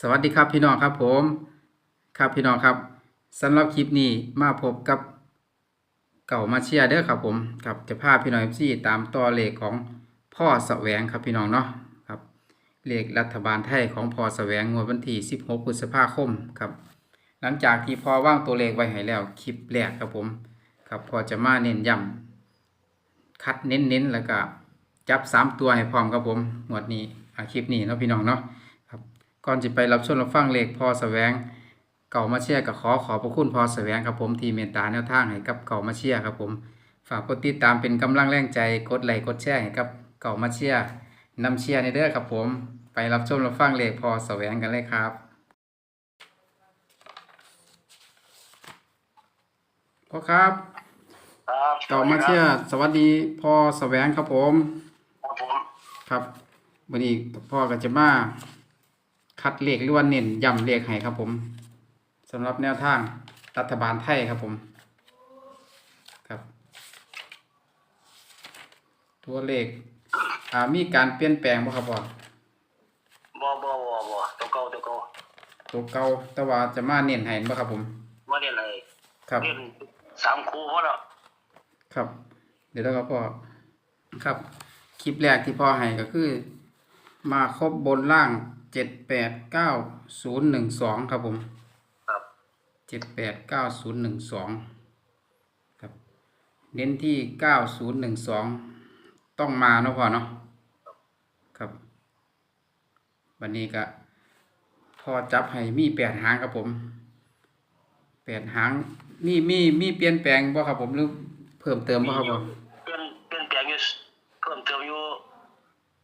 สวัสดีครับพี่น้องครับผมครับพี่น้องครับสำหรับคลิปนี้มาพบกับเก่ามาเชียร์เด้อครับผมครับจะพาพี่น้องซี่ตามต่อเลขของพ่อแสวงครับพี่น้องเนาะครับเลขรัฐบาลไทยของพ่อแสวงงวดวันที่ 16พฤษภาคมครับ หลังจากที่พ่อว่างตัวเลขไว้ให้แล้วคลิปแรกครับผมครับพอจะมาเน้นย้ำคัดเน้นๆแล้วก็จับสามตัวให้พร้อมครับผมงวดนี้คลิปนี้เนาะพี่น้องเนาะ ก่อนจะไปรับชมรับฟังเลขพอแสวง เก่ามาเชียร์กับขอขอบพระคุณพอแสวงครับผมที่เมตตาแนวทางให้กับเก่ามาเชียร์ครับผม ฝากกดติดตามเป็นกำลังแรงใจกดไลค์กดแชร์ให้กับเก่ามาเชียร์นำเชียร์ในเด้อครับผม ไปรับชมรับฟังเลขพอแสวงกันเลยครับพ่อครับครับเก่ามาเชียร์สวัสดีพอแสวงครับผม ครับผมครับวันนี้พ่อก็จะมา คัดเลขหรือว่าเน้นย้ำเลขให้ครับผมสำหรับแนวทางรัฐบาลไทยครับผมครับ ตัวเลขอ่ามีการเปลี่ยนแปลงบ่ครับพ่อบ่บ่บ่บ่ตัวเก่าตัวเก่าตัวเก่าแต่ว่าจะมาเน้นให้บ่ครับผมว่าเรียนอะไรครับเรียนสามครูพอแล้วครับ เดี๋ยวแล้วครับพ่อครับคลิปแรกที่พ่อให้ก็คือ มาครบบนล่าง เจ็ดแปดเก้าศูนย์หนึ่งสองครับผมครับเจ็ดแปดเก้าศูนย์หนึ่งสองครับ เน้นที่เก้าศูนย์หนึ่งสองต้องมาเนาะพ่อเนาะครับ วันนี้ก็พอจับให้มีแปดหางครับผมแปดหางมีมีมีเปลี่ยนแปลงบ่ครับผมหรือเพิ่มเติมบ่ครับผมเปลี่ยนเปลี่ยนแปลงอยู่เพิ่มเติมอยู่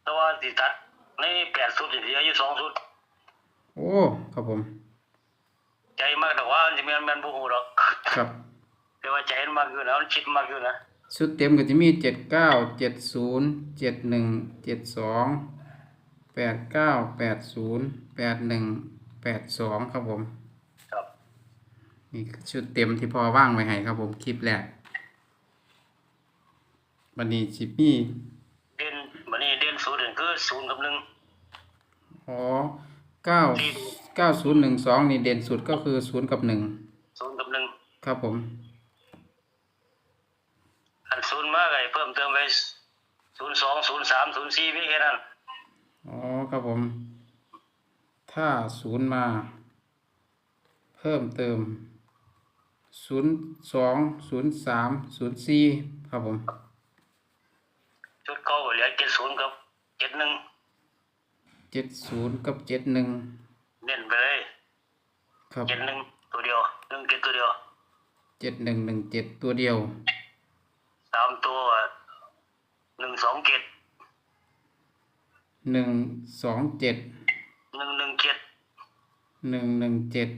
แต่ว่าสิตัด ในแปดสุดนี่เหลืออยู่สองสุด โอ้ครับผม ใจมากแต่ว่ามันจะแม่นแม่นบ่ฮู้ดอกครับแต่ว่าใจมันมากอยู่นะมันคิดมากอยู่นะชุดเต็มก็จะมีเจ็ดเก้าเจ็ดศูนย์เจ็ดหนึ่งเจ็ดสองแปดเก้าแปดศูนย์แปดหนึ่งแปดสองครับผมครับนี่คือชุดเต็มที่พอว่างไว้ให้ครับผมคลิปแรกวันนี้ชิปมี่ เด่นบัดนี้เด่น ศูนย์นี่คือศูนย์กับหนึ่งอ๋อเก้าเก้าศูนย์หนึ่งสองนี่เด่นสุดก็คือศูนย์กับหนึ่งศูนย์กับหนึ่งครับผม อันศูนย์มาก็ให้เพิ่มเติมไปศูนย์สองศูนย์สามศูนย์สี่มีแค่นั้น อ๋อครับผม ถ้าศูนย์มา เพิ่มเติมศูนย์สองศูนย์สามศูนย์สี่ครับผม ชุดเก่าเหลือเจ็ดศูนย์กับ เจ็ดหนึ่งเจ็ดศูนย์กับเจ็ดหนึ่งเน้นไปเลยครับเจ็ดหนึ่งตัวเดียวหนึ่งเจ็ดตัวเดียวเจ็ดหนึ่งหนึ่งเจ็ดตัวเดียวสามตัวหนึ่งสองเจ็ดหนึ่งสองเจ็ดหนึ่งหนึ่งเจ็ดหนึ่งหนึ่งเจ็ด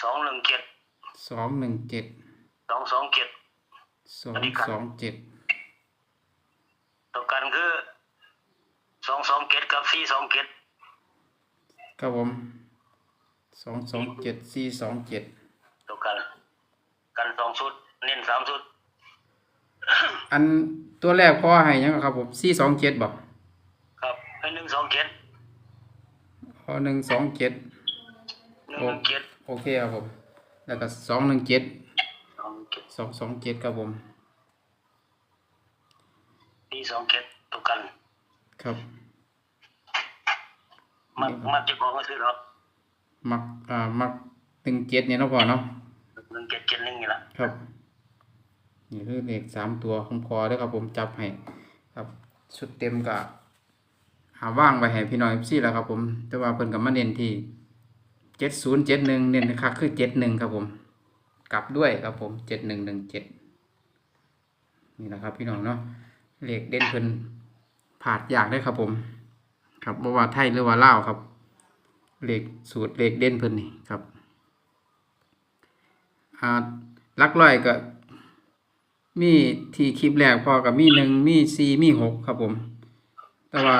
สองหนึ่งเจ็ดสองหนึ่งเจ็ดสองสองเจ็ดสองสองเจ็ด ตัวกันคือ สองสองเจ็ดกับสี่สองเจ็ดครับผมสองสองเจ็ดสี่สองเจ็ดตัวกัน กันสองชุด เน้นสามชุด อันตัวแรกพ่อให้ยังครับผมสี่สองเจ็ดบอกครับให้หนึ่งสองเจ็ดพอหนึ่งสองเจ็ดหนึ่งหนึ่งเจ็ดโอเคครับผม แล้วก็สองหนึ่งเจ็ดสองเจ็ดสองสองเจ็ดครับผมสี่สองเจ็ดตัวกัน ครับ มันมันจะบอกก็คือหรอกมักอ่ามักหนึ่งเจ็ดเนี่ยเนาะพ่อเนาะหนึ่งเจ็ดเจ็ดหนึ่งนี่แหละครับนี่คือเลขสามตัวของพอเด้อครับผมจับให้ครับชุดเต็มก็หาว่างไว้ให้พี่น้องซี่แล้วครับผม แต่ว่าเพิ่นกับมาเน้นที่เจ็ดศูนย์เจ็ดหนึ่งเน้นคักคือเจ็ดหนึ่งครับผม กลับด้วยครับผมเจ็ดหนึ่งหนึ่งเจ็ดนี่แหละครับพี่น้องเนาะเลขเด่นเพิ่นผาดอยากได้ครับผม ครับบ่ว่าไทยหรือว่าลาวครับเลขสูตรเลขเด่นเพิ่นนี่ครับอ่าหลักร้อยก็มีที่คลิปแรกพอกับมีหนึ่งมีสี่มีหกครับผม แต่ว่า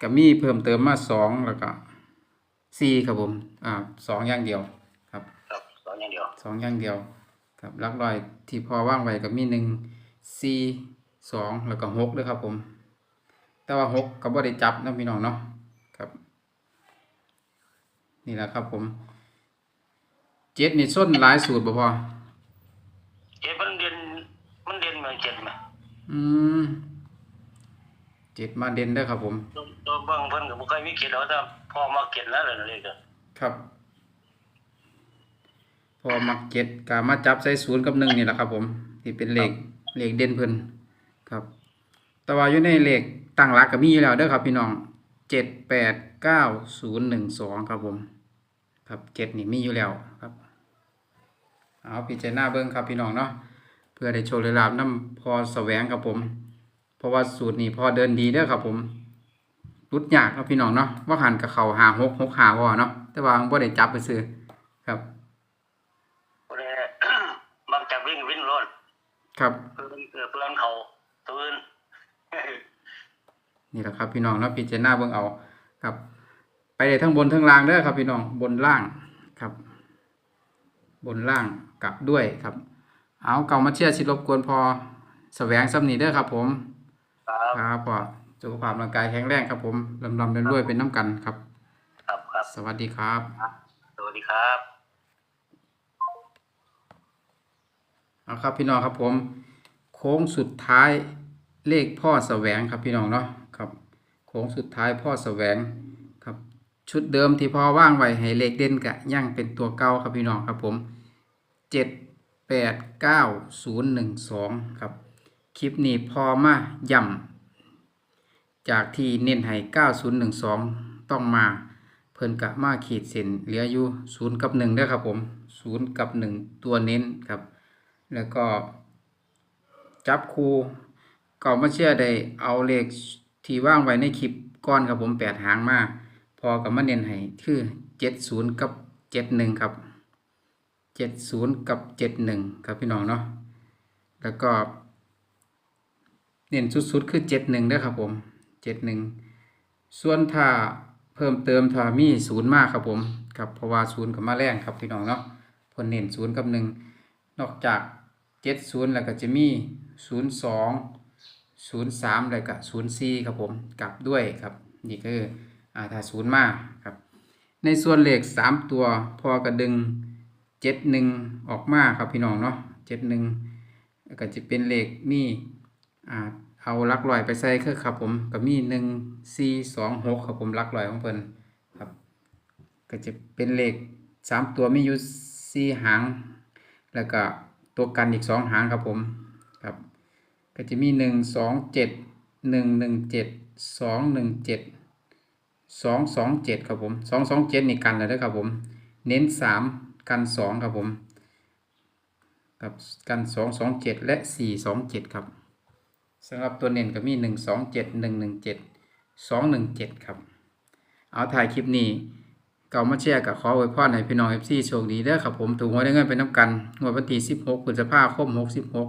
กับมีเพิ่มเติมมาสองแล้วก็สี่ครับผมอ่าสองอย่างเดียวครับครับสองอย่างเดียวสองอย่างเดียว ครับหลักร้อยที่พอว่างไว้กับมีหนึ่งสี่สองแล้วก็หกด้วยครับผม แต่ว่าหกก็บ่ได้จับนะพี่น้องเนาะครับ นี่แหละครับผมเจ็ดนี่ส้นหลายสูตรบ่พอเจ็ดมันเด่นมันเด่นเหมือนเจ็ดไหมอืมเจ็ดมาเด่นเด้อครับผมตัวตัวเบิ่งเพิ่นก็บ่เคยมีเจ็ดแล้วแต่พอมาเจ็ดแล้วเลยนะเลยก็ครับ พอมักเจ็ดกามาจับใส่ศูนย์กับหนึ่งนี่แหละครับผมที่เป็นเลขเลขเด่นเพิ่นครับ แต่ว่าอยู่ในเลข ตั้งหลักก็มีอยู่แล้วเด้อครับพี่น้องเจ็ดแปดเก้าศูนย์หนึ่งสองครับผม ครับเจ็ดนี่มีอยู่แล้วครับ เอาพิจารณาเบิ้งครับพี่น้องเนาะเพื่อได้โชว์เลลาบน้ำพอแสวงครับผม เพราะว่าสูตรนี้พอเดินดีเด้อครับผมรุดยากครับพี่น้องเนาะว่าหันกับเขาหาหกหกหาว่าเนาะแต่ว่าบ่ได้จับไปซื้อครับบ่ได้มักจับวิ่งวิ่งรถครับ เพิ่นเออเพิ่นเขาตัวอื่น นี่แหละครับพี่น้องเนาะพิจารณาเบิ่งเอาครับ ไปได้ทั้งบนทั้งล่างเด้อครับ พี่น้องบนล่างครับ บนล่างกลับด้วยครับ เอาเก่ามาเชียร์ชิดรบกวนพอแสวงซ้ำนีเด้อครับ ผมครับครับพอสุขภาพร่างกายแข็งแรงครับ ผมลำลำเรื่อยๆเป็นน้ำกันครับ ครับครับ สวัสดีครับ สวัสดีครับเอาครับพี่น้องครับผม โค้งสุดท้ายเลขพ่อแสวงครับพี่น้องเนาะ ค้งสุดท้ายพ่อแสวงครับ ชุดเดิมที่พ่อว่างไว้ให้เลขเด่นกะย่างเป็นตัวเก้าครับพี่น้องครับผมเจ็ดแปดเก้าศูนย์หนึ่งสองครับ คลิปนี้พอมาย่ำจากที่เน้นให้เก้าศูนย์หนึ่งสองต้องมาเพิ่นกะมาขีดเส้นเหลืออยู่ศูนย์กับหนึ่งเด้ครับผมศูนย์กับหนึ่งตัวเน้นครับ แล้วก็จับคูก่ามาเชื่อได้เอาเลข ที่ว่างไว้ในคลิปก้อนครับผมแปดหางมาพอกับมาเน้นให้คือเจ็ดศูนย์กับเจ็ดหนึ่งครับเจ็ดศูนย์กับเจ็ดหนึ่งครับพี่น้องเนาะแล้วก็เน้นสุดๆคือเจ็ดหนึ่งด้ครับผมเจ็ดหนึ่งส่วนถ้าเพิ่มเติมถ้ามีศูนย์มากครับผมครับเพราะว่าศูนย์กับมาแรงครับพี่น้องเนาะพนเน้นศูนย์กับหนึ่งนอกจากเจ็ดศูนย์แล้วก็จะมีศูนย์สอง ศูนย์สามแล้วก็ศูนย์สี่ครับผมกลับด้วยครับนี่คืออ่าถ้าศูนย์มากครับในส่วนเลขสามตัวพอกระดึงเจ็ดหนึ่งออกมาครับพี่น้องเนาะเจ็ดหนึ่งก็จะเป็นเลขมีอ่าเอาลักลอยไปใส่คือครับผมก็มีหนึ่งสี่สองหกครับผมลักลอยของเพิ่นครับ ก็จะเป็นเลขสามตัวมีอยู่สี่หาง แล้วก็ตัวกันอีกสองหางครับผม ก็จะมีหนึ่งสองเจ็ดหนึ่งหนึ่งเจ็ดสองหนึ่งเจ็ดสองสองเจ็ดครับผมสองสองเจ็ดนี่กันเลยนะครับผม เน้นสามกันสองครับผมกับกันสองสองเจ็ดและสี่สองเจ็ดครับสำหรับตัวเน้นก็มีหนึ่งสองเจ็ดหนึ่งหนึ่งเจ็ดสองหนึ่งเจ็ดครับ เอาถ่ายคลิปนี้เก่ามาแชร์กับขอไว้พรให้พี่น้องเอฟซีโชคดีเด้อครับผมถูกหวยได้เงินเป็นน้ำกันงวดวันที่สิบหกพฤษภาคมหกสิบหก